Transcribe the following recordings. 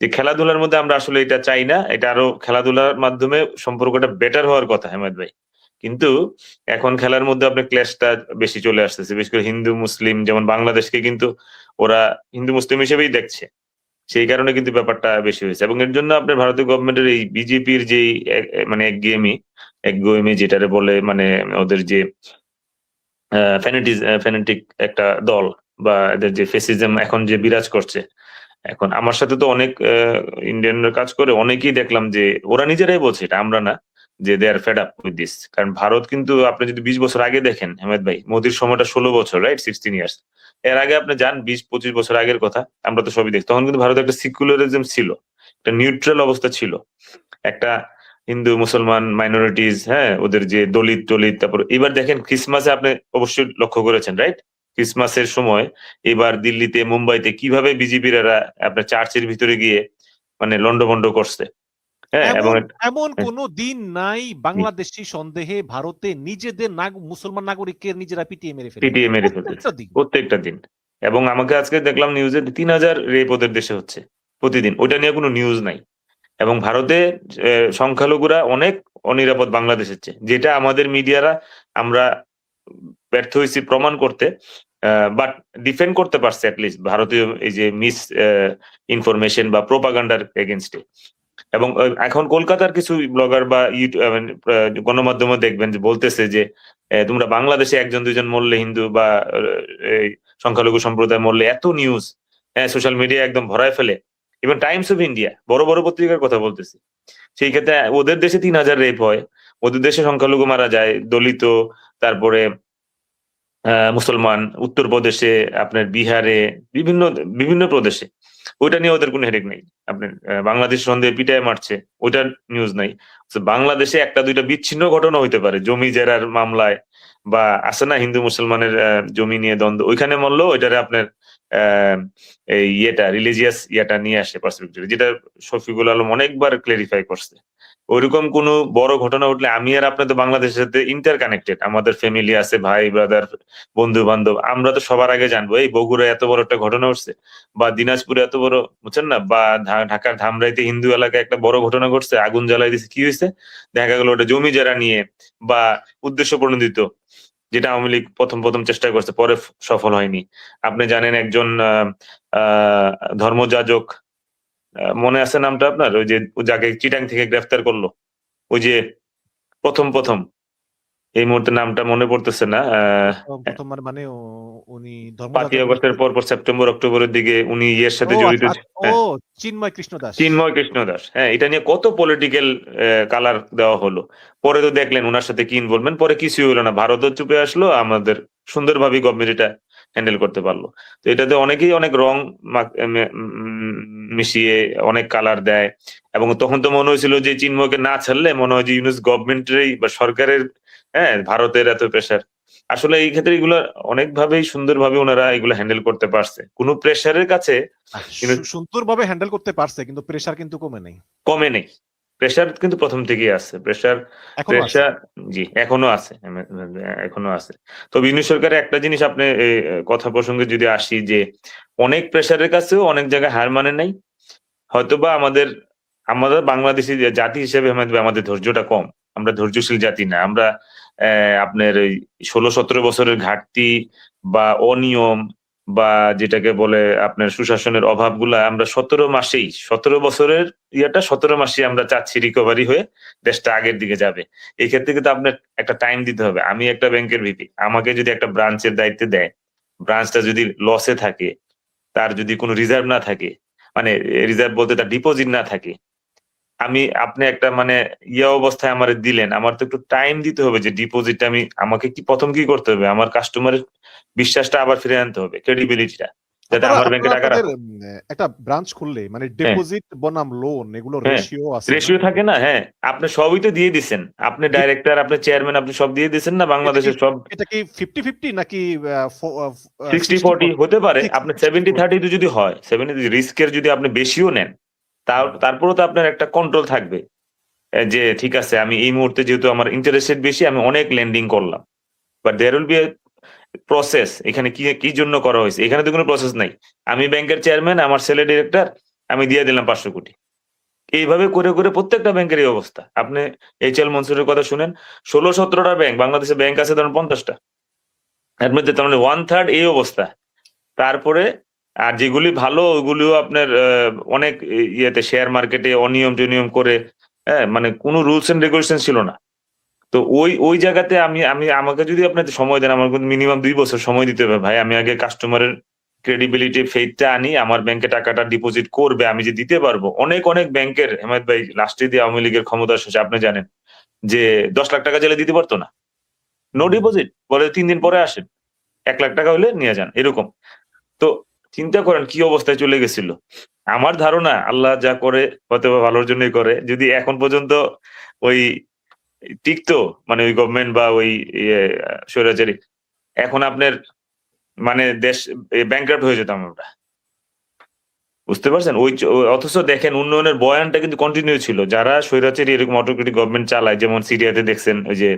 যে খেলাধুলার মধ্যে আমরা আসলে এটা চাই না, এটা আরও খেলাধুলার মাধ্যমে সম্পর্কটা বেটার হওয়ার কথা হেমাদ ভাই। কিন্তু এখন খেলার মধ্যে আপনার ক্লাসটা বেশি চলে আসতেছে, বিশেষ করে হিন্দু, মুসলিম, যেমন বাংলাদেশকে কিন্তু ওরা হিন্দু, মুসলিম হিসেবেই দেখছে। সেই কারণে কিন্তু ব্যাপারটা বেশি হয়েছে। এবং এর জন্য আপনার ভারতীয় গভর্নমেন্টের এই বিজেপির যে মানে এক গেমই এক গেমই যেটারে বলে মানে ওদের যে ফ্যানেটিক একটা দল বা এদের যে ফেসিজম এখন যে বিরাজ করছে এখন আমার সাথে তো অনেক ইন্ডিয়ানরা কাজ করে, অনেকেই দেখলাম যে ওরা নিজেরাই বলছে এটা আমরা না, যে they are fed up with this কারণ ভারত কিন্তু আপনি যদি বিশ বছর আগে দেখেন হেমেদ ভাই, মোদির সময়টা ষোলো বছর রাইট সিক্সটিন ইয়ার্স এর আগে আপনি যান, বিশ, পঁচিশ বছর আগের কথা, আমরা তো সবই দেখি। তখন কিন্তু ভারত একটা সিকুলারিজম ছিল, একটা নিউট্রাল অবস্থা ছিল। একটা হিন্দু, মুসলমান মাইনরিটিস হ্যাঁ ওদের যে দলিত টলিত তারপর এবার দেখেন ক্রিসমাসে আপনি অবশ্যই লক্ষ্য করেছেন রাইট ক্রিসমাসের সময় এবার দিল্লিতে মুম্বাইতে কীভাবে বিজেপির আপনার চার্চের ভিতরে গিয়ে মানে লন্ডভন্ড করছে? হ্যাঁ এমন কোন দিন নাই বাংলাদেশি সন্দেহে ভারতে নিজেদের মুসলমান নাগরিককে নিজেরা পিটিয়ে মেরে ফেলে পিটিয়ে মেরে ফেলে প্রত্যেকটা দিন। এবং আমাকে আজকে দেখলাম নিউজে তিন হাজার রেপ ওদের দেশে হচ্ছে প্রতিদিন। ওইটা নিয়ে কোনো নিউজ নাই। এবং ভারতে সংখ্যালঘুরা অনেক অনিরাপদ বাংলাদেশের চেয়ে। যেটা আমাদের মিডিয়ারা আমরা ব্যর্থ হয়েছি প্রমাণ করতে বাট ডিফেন্ড করতে পারছে অ্যাটলিস্ট ভারতীয় এই যে মিস ইনফরমেশন বা প্রোপাগান্ডার এগেনস্টে এবং এখন কলকাতার কিছু ব্লগার বা ইউটিউব গণমাধ্যমে দেখবেন যে বলতেছে যে তোমরা বাংলাদেশে একজন, দুজন মরলে হিন্দু বা সংখ্যালঘু সম্প্রদায় মরলে এত নিউজ হ্যাঁ সোশ্যাল মিডিয়া একদম ভরায় ফেলে। ইভেন টাইমস অফ ইন্ডিয়া বড় বড় পত্রিকার কথা বলতেছি। সেই ক্ষেত্রে ওদের দেশে তিন হাজার রেপ হয়। ওদের দেশে সংখ্যালঘু মারা যায়, দলিত, তারপরে মুসলমান উত্তরপ্রদেশে আপনার বিহারে, বিভিন্ন বিভিন্ন প্রদেশে। ওইটা নিয়ে ওদের কোনো হেডেক নেই। আপনার বাংলাদেশ সন্দেহে পিটায় মারছে, ওইটার নিউজ নাই। বাংলাদেশে একটা দুইটা বিচ্ছিন্ন ঘটনা হইতে পারে, জমি জেরার মামলায়, বা আছে না হিন্দু মুসলমানের জমি নিয়ে দ্বন্দ্ব। ওইখানে মরলো ওইটারে আপনার এই ইয়েটা রিলিজিয়াস ইয়েটা নিয়ে আসে পার্সপেক্টিভ যেটা শফিকুল আলম অনেকবার ক্লেরিফাই করছে। ওইরকম কোন বড় ঘটনা উঠলে আমি আর আপনার তো বাংলাদেশের সাথে ইন্টার কানেক্টেড আমাদের ফ্যামিলি আছে, ভাই ব্রাদার বন্ধু বান্ধব আমরা তো সবার আগে জানব, এই বগুড়া এত বড় একটা ঘটনা উঠছে, বা দিনাজপুরে এত বড়, বুঝছেন না, বা ঢাকার ধামরাইতে হিন্দু এলাকায় একটা বড় ঘটনা ঘটছে, আগুন জ্বালাই দিছে, কি হয়েছে? দেখা গেল ওটা জমি যারা নিয়ে, বা উদ্দেশ্য প্রণোদিত, যেটা আওয়ামী লীগ প্রথম প্রথম চেষ্টা করছে, পরে সফল হয়নি। আপনি জানেন একজন আহ, ধর্মযাজক মনে আছে নামটা আপনার? ওই যে যাকে চিটাং থেকে গ্রেফতার করল। ওই যে প্রথম প্রথম। এই মুহূর্তে নামটা মনে পড়তেছে না। মানে, মানে উনি পাঁচই আগস্টের পর পর সেপ্টেম্বর অক্টোবরের দিকে উনি ইয়ের সাথে জড়িত আচ্ছা, ও চিন্ময় কৃষ্ণ দাস। চিন্ময় কৃষ্ণ দাস। হ্যাঁ এটা নিয়ে কত পলিটিক্যাল কালার দেওয়া হলো। পরে তো দেখলেন ওনার সাথে কি ইনভলভমেন্ট পরে কিছুই হলো না। ভারতও চুপে আসলো আমাদের সুন্দরভাবে গভর্নমেন্ট এটা হ্যান্ডেল করতে পারল। তো এটাতে অনেকেই অনেক রং মিশিয়ে অনেক কালার দেয় এবং তখন তো মনে হয়েছিল যে চিন্ময়কে না ছাড়লে মনে হয় যে ইউনুস গভর্নমেন্টেরই বা সরকারের হ্যাঁ ভারতের এত প্রেশার আসলে এই ক্ষেত্রে এগুলো অনেকভাবেই সুন্দরভাবে ওনারা এগুলো হ্যান্ডেল করতে পারছে। কোনো প্রেশারের কাছে সুন্দরভাবে হ্যান্ডেল করতে পারছে কিন্তু প্রেশার কিন্তু কমে নেই। কমে নেই। প্রেশার কিন্তু প্রথম থেকেই আছে। প্রেশার প্রেশার জি এখনও আছে। এখনও আছে। তো বিনু সরকারের একটা জিনিস আপনি কথা প্রসঙ্গে যদি আসি যে অনেক প্রেশারের কাছেও অনেক জায়গায় হার মানে নাই। হয়তোবা আমাদের আমাদের বাংলাদেশি জাতি হিসেবে আমাদের ধৈর্যটা কম। আমরা ধৈর্যশীল জাতি না। আমরা আপনার ওই ষোলো সতেরো বছরের ঘাটতি বা অনিয়ম বা যেটাকে বলে আপনার সুশাসনের অভাবগুলা আমরা সতেরো মাসেই, সতেরো বছরের ইয়েটা সতেরো মাসে আমরা চাচ্ছি রিকভারি হয়ে দেশটা আগের দিকে যাবে। এই ক্ষেত্রে কিন্তু আপনার একটা টাইম দিতে হবে। আমি একটা ব্যাংকের ভিপি আমাকে যদি একটা ব্রাঞ্চের দায়িত্ব দেয় ব্রাঞ্চটা যদি লসে থাকে, তার যদি কোনো রিজার্ভ না থাকে মানে রিজার্ভ বলতে তার ডিপোজিট না থাকে, আমি আপনি একটা মানে ইয়ে অবস্থায় আমার দিলেন, আমার তো একটু টাইম দিতে হবে যে ডিপোজিটটা আমি, আমাকে কি, প্রথম কি করতে হবে? আমার কাস্টমারের বিশ্বাসটা আবার ফিরে আনতে হবে ক্রেডিবিলিটিটা যাতে আমার ব্যাংকে টাকা একটা ব্রাঞ্চ খুললে মানে ডিপোজিট হ্যাঁ। বনাম লোন এগুলো রেশিও আছে রেশিও থাকে না হ্যাঁ। আপনি সবই তো দিয়ে দিবেন আপনি ডাইরেক্টর আপনি চেয়ারম্যান আপনি সব দিয়ে দিবেন না বাংলাদেশের সব এটা কি 50 50 নাকি 60 40 হতে পারে। আপনি 70 30 যদি হয় 70 রিস্কের যদি আপনি বেশিও নেন তারপরেও তো আপনার একটা কন্ট্রোল থাকবে। যে ঠিক আছে আমি এই মুহূর্তে যেহেতু আমার ইন্টারেস্টেড বেশি আমি অনেক লেন্ডিং করলাম। But there will be process এখানে কি কি জন্য করা হয়েছে? এখানে তো কোনো প্রসেস নাই। আমি ব্যাংকের চেয়ারম্যান আমার ছেলে ডিরেক্টর আমি দিয়ে দিলাম পাঁচশো কোটি। এইভাবে করে করে প্রত্যেকটা ব্যাংকের এই অবস্থা। আপনি এইচ এল মনসুরের কথা শুনেন, ষোলো সতেরোটা ব্যাংক, বাংলাদেশে ব্যাংক আছে ধরুন পঞ্চাশটা। এর মধ্যে তার মানে ওয়ান থার্ড এই অবস্থা। তারপরে, আর যেগুলি ভালো, ওগুলিও আপনার অনেক ইয়েতে শেয়ার মার্কেটে অনিয়ম টনিয়ম করে হ্যাঁ মানে কোনো রুলস এন্ড রেগুলেশন ছিল না। তো ওই ওই জায়গাতে আমি আমি, আমাকে যদি আপনি সময় দেন, আমার মিনিমাম দুই বছর সময় দিতে হবে ভাই। আমি আগে কাস্টমারের ক্রেডিবিলিটি ফেইথটা আনি, আমার ব্যাংকে টাকাটা ডিপোজিট করবে, আমি যে দিতে পারব। অনেক অনেক ব্যাংকের হেমায়ত ভাই লাস্টে দিয়ে আওয়ামী লীগের ক্ষমতা শেষে আপনি জানেন যে দশ লাখ টাকা জেলে দিতে পারতো না। নো ডিপোজিট বলে তিন দিন পরে আসেন। এক লাখ টাকা হলে নিয়ে যান, এরকম। তো চিন্তা করেন কি অবস্থায় চলে গেছিল। আমার ধারণা, আল্লাহ যা করে হয়তো ভালোর জন্যই করে। যদি এখন পর্যন্ত ওই টিকতো মানে ওই গভর্নমেন্ট বা ওই ইয়ে, স্বৈরাচারী। এখন আপনার মানে দেশ ব্যাংক্রাফ্ট হয়ে যেতাম আমরা। বুঝতে পারছেন? ওই অথচ দেখেন উন্নয়নের বয়ানটা কিন্তু কন্টিনিউ ছিল। যারা স্বৈরাচারী এরকম অটোক্রেটিক গভর্নমেন্ট চালায় যেমন সিরিয়াতে দেখছেন ওই যে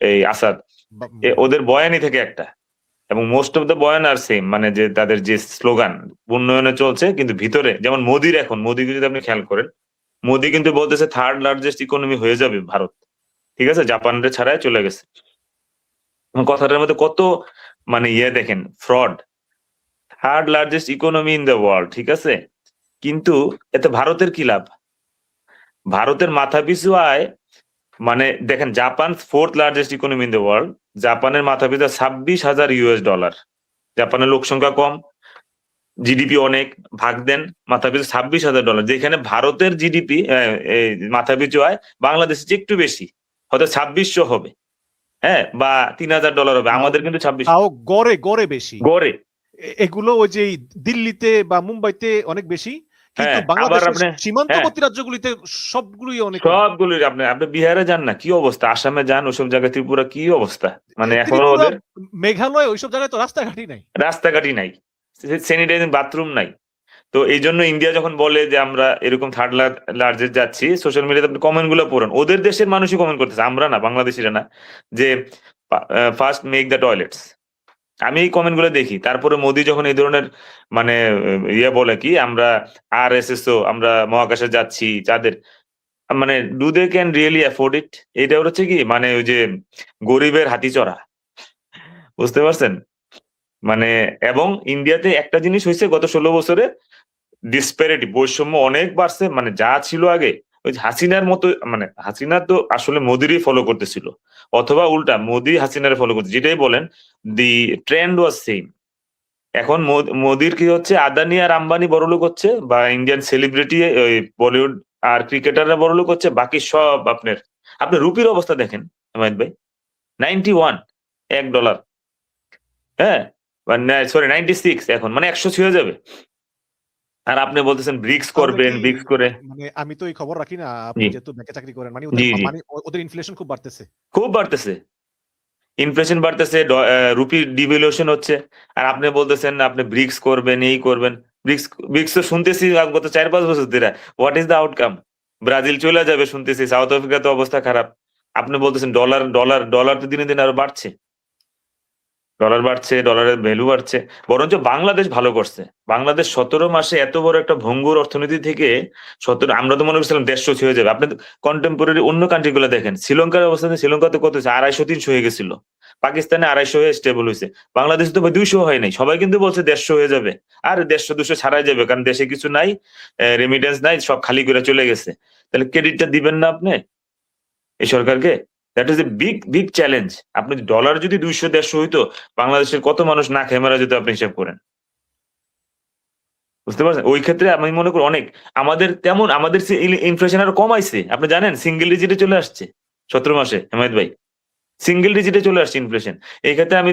এই আসাদ ওদের বয়ানই থেকে একটা। এবং মোস্ট অফ দ্য বয়ান আর সেম মানে যে তাদের যে স্লোগান উন্নয়নে চলছে কিন্তু ভিতরে যেমন মোদির এখন মোদিকে যদি আপনি খেয়াল করেন মোদি কিন্তু বলতেছে থার্ড লার্জেস্ট ইকোনমি হয়ে যাবে ভারত। ঠিক আছে? জাপানের ছাড়াই চলে গেছে। কথাটার মধ্যে কত মানে ইয়ে দেখেন fraud third largest economy in the world ঠিক আছে? কিন্তু এতে ভারতের কি লাভ? ভারতের মাথা পিছু আয় মানে দেখেন Japan fourth largest economy in the world জাপানের মাথা পিছু ছাব্বিশ হাজার ইউএস ডলার জাপানের লোক সংখ্যা কম জিডিপি অনেক, ভাগ দেন মাথা পিছু ছাব্বিশ হাজার ডলার যেখানে ভারতের জিডিপি মাথা পিছু আয় বাংলাদেশের একটু বেশি। হয়তো ছাব্বিশশো হবে। হ্যাঁ বা তিন হাজার ডলার হবে। আমাদের কিন্তু ছাব্বিশ গড়ে গড়ে বেশি। গড়ে। এগুলো ওই যে দিল্লিতে বা মুম্বাইতে অনেক বেশি। কিন্তু হ্যাঁ, বাংলাদেশের সীমান্তবর্তী রাজ্যগুলিতে সবগুলোই অনেক আপনি আপনি বিহারে যান না কি অবস্থা? আসামে যান ওইসব জায়গায় ত্রিপুরা কি অবস্থা? মানে এখন ওদের মেঘালয় ওইসব জায়গায় তো রাস্তাঘাটই নাই। রাস্তাঘাটই নাই। স্যানিটাইজিং বাথরুম নাই। তো এই জন্য ইন্ডিয়া যখন বলে যে আমরা এরকম থার্ড লার্জেস্ট যাচ্ছি সোশ্যাল মিডিয়াতে আপনি কমেন্টগুলো পড়েন। ওদের দেশের মানুষই কমেন্ট করতেছে, আমরা না, বাংলাদেশিরা না, যে ফার্স্ট মেক দ্য টয়লেটস আমি এই কমেন্টগুলো দেখি। তারপরে মোদি যখন এই ধরনের মানে ইয়ে বলে কি, আমরা আর এস এস ও, আমরা মহাকাশে যাচ্ছি, যাদের মানে do they can really afford it এটা হচ্ছে কি মানে ওই যে গরিবের হাতি চড়া বুঝতে পারছেন? মানে এবং ইন্ডিয়াতে একটা জিনিস হয়েছে, গত ষোলো বছরে ডিসপ্যারিটি বৈষম্য অনেক বাড়ছে মানে যা ছিল আগে, ওই হাসিনার মতো মানে হাসিনা তো আসলে মোদিরই ফলো করতেছিল, অথবা উল্টা মোদি হাসিনার ফলো করতে যেটাই বলেন দি ট্রেন্ড ওয়াজ সেম এখন মোদ- মোদির কি হচ্ছে, আদানি আর আম্বানি বড়লোক হচ্ছে, বা ইন্ডিয়ান সেলিব্রিটি বলিউড আর ক্রিকেটাররা বড়লোক হচ্ছে, বাকি সব আপনার আপনি রুপির অবস্থা দেখেন হেমায়ত ভাই নাইনটি ওয়ান এক ডলার হ্যাঁ? সরি নাইনটি সিক্স এখন মানে একশো ছুঁয়ে যাবে। আর আপনি বলতেছেন ব্রিক্স করবেন ব্রিক্স করে। মানে আমি তো এই খবর রাখি না আপনি যেহেতু ব্যাংকে চাকরি করেন মানে ওদের মানে ওদের ইনফ্লেশন খুব বাড়তেছে। খুব বাড়তেছে। ইনফ্লেশন বাড়তেছে রুপি ডিভ্যালুয়েশন হচ্ছে। আর আপনি বলতেছেন আপনি ব্রিক্স করবেন এই করবেন। ব্রিক্স ব্রিক্স তো শুনতেছি গত চার পাঁচ বছর ধরে। What is the outcome Brazil চলে যাবে শুনতেছি সাউথ আফ্রিকা তো অবস্থা খারাপ। আপনি বলতেছেন ডলার ডলার ডলার তো দিনে দিনে আরও বাড়ছে। ডলার বাড়ছে, ডলারের ভ্যালু বাড়ছে। বরঞ্চ বাংলাদেশ ভালো করছে। বাংলাদেশ সতেরো মাসে এত বড় একটা ভঙ্গুর অর্থনীতি থেকে সতেরো, আমরা তো মনে করছিলাম দেড়শো হয়ে যাবে। আপনি কন্টেম্পোরারি অন্য কান্ট্রি গুলো দেখেন। শ্রীলঙ্কার অবস্থা শ্রীলঙ্কা তো কত হয়েছে? আড়াইশো তিনশো হয়ে গেছিল। পাকিস্তানে আড়াইশো হয়ে স্টেবল হয়েছে। বাংলাদেশ তো দুইশো হয় নাই। সবাই কিন্তু বলছে দেড়শো হয়ে যাবে। আর দেড়শো, দুশো ছাড়াই যাবে। কারণ দেশে কিছু নাই রেমিটেন্স নাই, সব খালি করে চলে গেছে। তাহলে ক্রেডিটটা দিবেন না আপনি? এই সরকারকে? That is a big big challenge আপনি ডলার যদি দুইশো, দেড়শো হইতো, বাংলাদেশের কত মানুষ না খেয়ে মারা যেত আপনি হিসাব করেন। বুঝতে পারছেন? ওই ক্ষেত্রে আমি মনে করি অনেক। আমাদের তেমন, আমাদের ইনফ্লেশন আরও কমাইছে। আপনি জানেন সিঙ্গেল ডিজিটে চলে আসছে। সতেরো মাসে, হেমায়ত ভাই। সিঙ্গেল ডিজিটে চলে আসছে ইনফ্লেশন এই ক্ষেত্রে আমি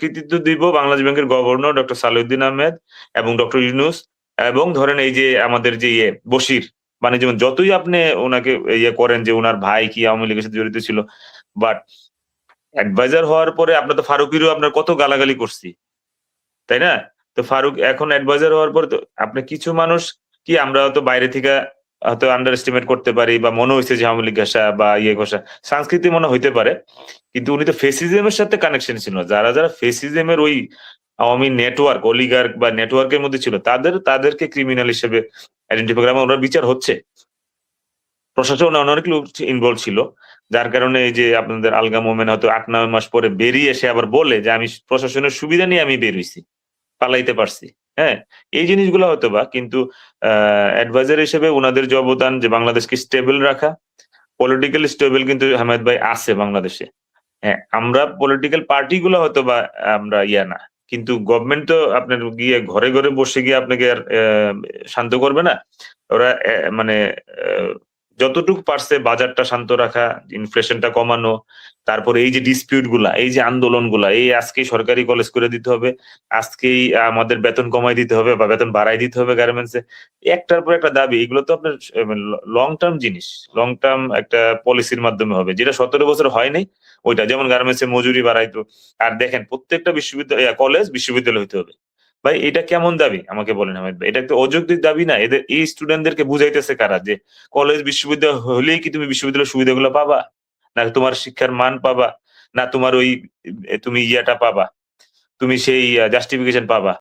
কৃতিত্ব দিব বাংলাদেশ ব্যাংকের গভর্নর ডক্টর সালেউদ্দিন আহমেদ এবং ডক্টর ইউনুস এবং ধরেন এই যে আমাদের যে ইয়ে বশির। মানে যেমন যতই আপনি ওনাকে ইয়ে করেন যে ওনার ভাই কি আওয়ামী লীগের সাথে জড়িত ছিল বাট অ্যাডভাইজার হওয়ার পরে আপনার তো ফারুকিরও আপনার কত গালাগালি করছি, তাই না? তো ফারুক এখন অ্যাডভাইজার হওয়ার পরে তো আপনি কিছু মানুষ কি আমরা হয়তো বাইরে থেকে হয়তো আন্ডার এস্টিমেট করতে পারি বা মনে হয়েছে যে আওয়ামী লীগ ঘেঁষা বা ইয়ে ঘোষা সংস্কৃতি মনে হইতে পারে, কিন্তু উনি তো ফেসিজমের সাথে কানেকশন ছিল, যারা যারা ফেসিজমের ওই আওয়ামী নেটওয়ার্ক অলিগার্ক বা নেটওয়ার্কের মধ্যে ছিল, তাদের, তাদেরকে ক্রিমিনাল হিসেবে আইডেন্টিফাই করে ওনার বিচার হচ্ছে। প্রশাসন অনেক লোক ইনভলভ ছিল, যার কারণে এই যে আপনাদের আলগা মোমেন হয়তো আট, নয় মাস পরে বেরিয়ে এসে আবার বলে যে আমি প্রশাসনের সুবিধা নিয়ে আমি বেরোইছি পালাইতে পারছি হ্যাঁ? এই জিনিসগুলো হয়তো বা, কিন্তু অ্যাডভাইজার হিসেবে ওনাদের যে অবদান, যে বাংলাদেশকে স্টেবল রাখা পলিটিক্যাল স্টেবল কিন্তু হামাদ ভাই আছে বাংলাদেশে। হ্যাঁ আমরা পলিটিক্যাল পার্টিগুলো হয়তো বা আমরা ইয়া না। কিন্তু গভর্নমেন্ট তো আপনার গিয়ে ঘরে ঘরে বসে গিয়ে আপনাকে আর শান্ত করবে না। ওরা মানে যতটুকু পারছে বাজারটা শান্ত রাখা ইনফ্লেশনটা কমানো, তারপরে এই যে ডিসপিউটগুলা, এই যে আন্দোলনগুলা এই আজকেই সরকারি কলেজ করে দিতে হবে, আজকেই আমাদের বেতন কমাই দিতে হবে বা বেতন বাড়াই দিতে হবে গার্মেন্টসে একটার পর একটা দাবি, এগুলো তো আপনার লং টার্ম জিনিস লং টার্ম একটা পলিসির মাধ্যমে হবে। যেটা সতেরো বছর হয়নি ওইটা যেমন গার্মেন্টসে মজুরি বাড়াইতো, আর দেখেন প্রত্যেকটা বিশ্ববিদ্যালয় কলেজ বিশ্ববিদ্যালয় হতে হবে। ভাই, এটা কেমন দাবি? আমাকে বলেন হামিদ ভাই এটা একটা অযৌক্তিক দাবি না। এদের, এই স্টুডেন্টদেরকে বুঝাইতেছে কারা যে কলেজ বিশ্ববিদ্যালয় হলেই কি তুমি বিশ্ববিদ্যালয়ের সুবিধাগুলো পাবা? না তোমার শিক্ষার মান পাবা? না তোমার ওই তুমি ইয়াটা পাবা? তুমি সেই জাস্টিফিকেশন পাবা?